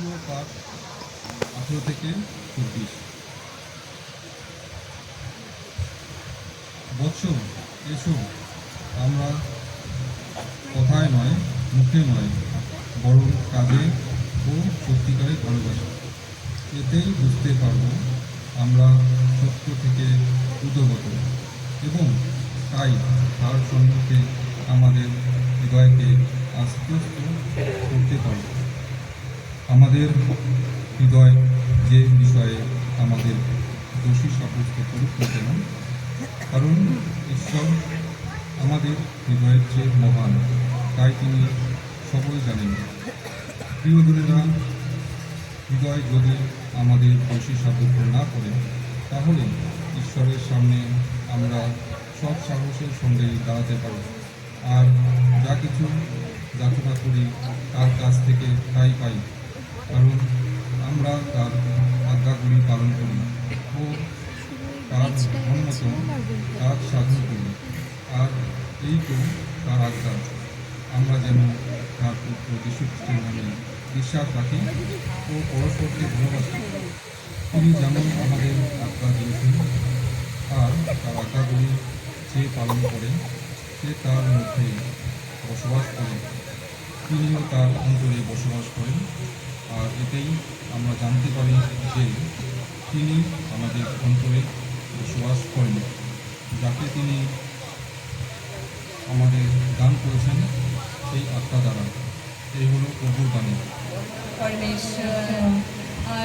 তৃতীয় পাঠ আঠেরো থেকে চব্বিশ। বৎস এসো। আমরা কথায় নয়, মুখে নয়, বরং কাজে ও সত্যিকারে ভালোবাসি। এতেই বুঝতে পারব আমরা সত্য থেকে উদগত এবং তাই তার সম্মুখে আমাদের হৃদয়কে আশ্বস্ত করতে পারব। আমাদের হৃদয় যে বিষয়ে আমাদের দোষী সাব্যস্ত করুক না কেন, কারণ ঈশ্বর আমাদের হৃদয়ের চেয়ে মহান, তাই তিনি সকল জানেন। প্রিয় গুরুরা হৃদয় যদি আমাদের দোষী সাব্যস্ত না করে, তাহলে ঈশ্বরের সামনে আমরা সব সাহসের সঙ্গে দাঁড়াতে পারি আর যা কিছু যাচনা করি, তার কাছ থেকে তাই পাই। কারণ আমরা তার আজ্ঞাগুলি পালন করি ও তার ধর্মত কাজ সাধন করি। আর এই তো তার আজ্ঞা। আমরা যেন তার পুত্র যীশু খ্রিস্টের নামে বিশ্বাস রাখি ও পরস্পরকে ভালোবাসি। তিনি যেমন আমাদের আজ্ঞা দিয়েছেন, আর তার আজ্ঞাগুলি যে পালন করে সে তার মধ্যে বসবাস করে তিনিও তার অন্তরে বসবাস করেন। আর এতেই আমরা জানতে পারি যে তিনি আমাদের অন্তরে বসবাস করেন, যাকে তিনি আমাদের দান করেছেন সেই আত্মা দ্বারা। এই হলো প্রভুর বাণী।